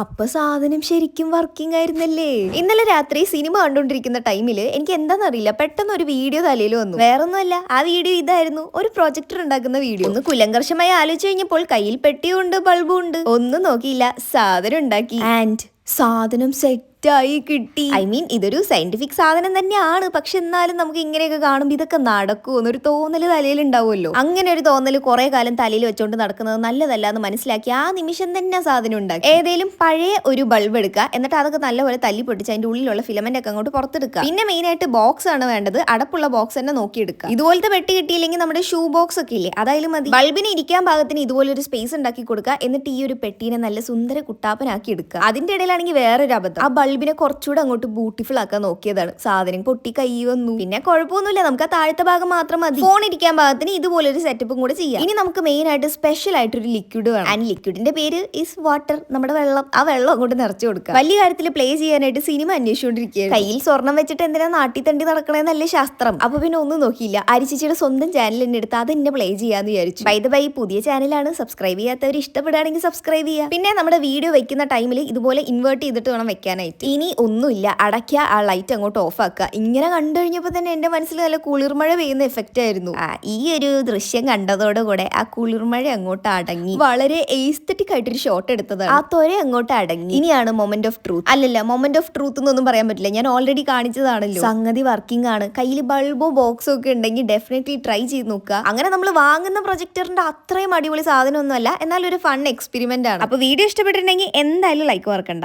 അപ്പൊ സാധനം ശരിക്കും വർക്കിംഗ് ആയിരുന്നല്ലേ? ഇന്നലെ രാത്രി സിനിമ കണ്ടോണ്ടിരിക്കുന്ന ടൈമിൽ എനിക്ക് എന്താണെന്നറിയില്ല പെട്ടെന്ന് ഒരു വീഡിയോ തലയിൽ വന്നു. വേറൊന്നുമല്ല ആ വീഡിയോ ഇതായിരുന്നു ഒരു പ്രൊജക്ടർ ഉണ്ടാക്കുന്ന വീഡിയോ ഒന്ന് കുലങ്കർഷമായി ആലോചിച്ച് കഴിഞ്ഞപ്പോൾ കയ്യിൽ പെട്ടിയുണ്ട് ബൾബും ഉണ്ട്. ഒന്നും നോക്കിയില്ല സാധനം ഉണ്ടാക്കി. ആൻഡ് സാധനം സെറ്റ് ആയി കിട്ടി. ഐ മീൻ ഇതൊരു സയന്റിഫിക് സാധനം തന്നെയാണ്. പക്ഷെ എന്നാലും നമുക്ക് ഇങ്ങനെയൊക്കെ കാണുമ്പോൾ ഇതൊക്കെ നടക്കുമോ എന്നൊരു തോന്നൽ തലയിൽ ഉണ്ടാവുമല്ലോ അങ്ങനെ ഒരു തോന്നൽ കുറെ കാലം തലയിൽ വെച്ചോണ്ട് നടക്കുന്നത് നല്ലതല്ല എന്ന് മനസ്സിലാക്കി ആ നിമിഷം തന്നെ സാധനം ഉണ്ടാക്കി. ഏതെങ്കിലും പഴയ ഒരു ബൾബ് എടുക്കുക എന്നിട്ട് അതൊക്കെ നല്ലപോലെ തല്ലി പൊട്ടിച്ച് അതിന്റെ ഉള്ളിലുള്ള ഫിലമെന്റ് ഒക്കെ അങ്ങോട്ട് പുറത്തെടുക്കുക പിന്നെ മെയിൻ ആയിട്ട് ബോക്സ് ആണ് വേണ്ടത്. അടപ്പുള്ള ബോക്സ് തന്നെ നോക്കിയെടുക്കുക ഇതുപോലത്തെ പെട്ടി കിട്ടിയില്ലെങ്കിൽ നമ്മുടെ ഷൂ ബോക്സ് ഒക്കെ ഇല്ലേ? അതായാലും മതി. ബൾബിന് ഇരിക്കാൻ ഭാഗത്തിന് ഇതുപോലെ ഒരു സ്പേസ് ഉണ്ടാക്കി കൊടുക്കുക എന്നിട്ട് ഈ ഒരു പെട്ടീനെ നല്ല സുന്ദര കുട്ടാപ്പനാക്കി എടുക്കുക അതിന്റെ ഇടയിലാണെങ്കിൽ വേറൊരു അബദ്ധം. ആ ബൾബിനെ കുറച്ചുകൂടെ അങ്ങോട്ട് ബ്യൂട്ടിഫുൾ ആക്കാൻ നോക്കിയതാണ്. സാധനം പൊട്ടി കൈ വന്നു. പിന്നെ കുഴപ്പമൊന്നുമില്ല. നമുക്ക് ആ താഴത്തെ ഭാഗം മാത്രം മതി. ഫോൺ ഇരിക്കാൻ ഭാഗത്തിന് ഇതുപോലെ ഒരു സെറ്റപ്പും കൂടെ ചെയ്യാം. ഇനി നമുക്ക് മെയിൻ ആയിട്ട് സ്പെഷ്യൽ ആയിട്ട് ഒരു ലിക്വിഡ് വേണം ആൻഡ് ലിക്വിഡിന്റെ പേര് ഇസ് വാട്ടർ നമ്മുടെ വെള്ളം. ആ വെള്ളം അങ്ങോട്ട് നിറച്ചു കൊടുക്കുക വലിയ കാര്യത്തിൽ പ്ലേ ചെയ്യാനായിട്ട് സിനിമ അന്വേഷിച്ചുകൊണ്ടിരിക്കുക കയ്യിൽ സ്വർണം വെച്ചിട്ട് എന്തിനാ നാട്ടി തണ്ടി നടക്കണേ നടക്കണേന്നല്ലേ ശാസ്ത്രം. അപ്പൊ പിന്നെ ഒന്നും നോക്കിയില്ല. അരിച്ചിച്ചിയുടെ സ്വന്തം ചാനൽ എന്നെ എടുത്ത് അത് എന്നെ പ്ലേ ചെയ്യാന്ന് വിചാരിച്ചു. ബൈ ബൈ പുതിയ ചാനലാണ് സബ്സ്ക്രൈബ് ചെയ്യാത്തവർ ഇഷ്ടപ്പെടുകയാണെങ്കിൽ സബ്സ്ക്രൈബ് ചെയ്യുക. പിന്നെ നമ്മുടെ വീഡിയോ വെക്കുന്ന ടൈമിൽ ഇതുപോലെ ഇൻവേർട്ട് ചെയ്തിട്ട് വേണം വെക്കാനായിട്ട്. ഇനി ഒന്നുമില്ല. അടയ്ക്കുക ആ ലൈറ്റ് അങ്ങോട്ട് ഓഫ് ആക്കുക. ഇങ്ങനെ കണ്ടു കഴിഞ്ഞപ്പോൾ തന്നെ എന്റെ മനസ്സിൽ നല്ല കുളിർമഴ പെയ്യുന്ന എഫക്റ്റ് ആയിരുന്നു. ആ ഈ ഒരു ദൃശ്യം കണ്ടതോടുകൂടെ ആ കുളിർമഴ അങ്ങോട്ട് അടങ്ങി. വളരെ എയ്സ്തറ്റിക് ആയിട്ടൊരു ഷോട്ട് എടുത്തത് ആ തൊര അങ്ങോട്ട് അടങ്ങി. ഇനിയാണ് മൊമെന്റ് ഓഫ് ട്രൂത്ത് അല്ലല്ല മൊമെന്റ് ഓഫ് ട്രൂത്ത് എന്നൊന്നും പറയാൻ പറ്റില്ല. ഞാൻ ഓൾറെഡി കാണിച്ചതാണല്ലോ. സംഗതി വർക്കിംഗ് ആണ്. കയ്യിൽ ബൾബോ ബോക്സോ ഒക്കെ ഉണ്ടെങ്കിൽ ഡെഫിനറ്റ്ലി ട്രൈ ചെയ്ത് നോക്കുക. അങ്ങനെ നമ്മൾ വാങ്ങുന്ന പ്രൊജക്ടറിന്റെ അത്രയും അടിപൊളി സാധനമൊന്നുമല്ല. എന്നാൽ ഒരു ഫൺ എക്സ്പെരിമെന്റ് ആണ്. അപ്പൊ വീഡിയോ ഇഷ്ടപ്പെട്ടിട്ടുണ്ടെങ്കിൽ എന്തായാലും ലൈക്ക് മറക്കണ്ട.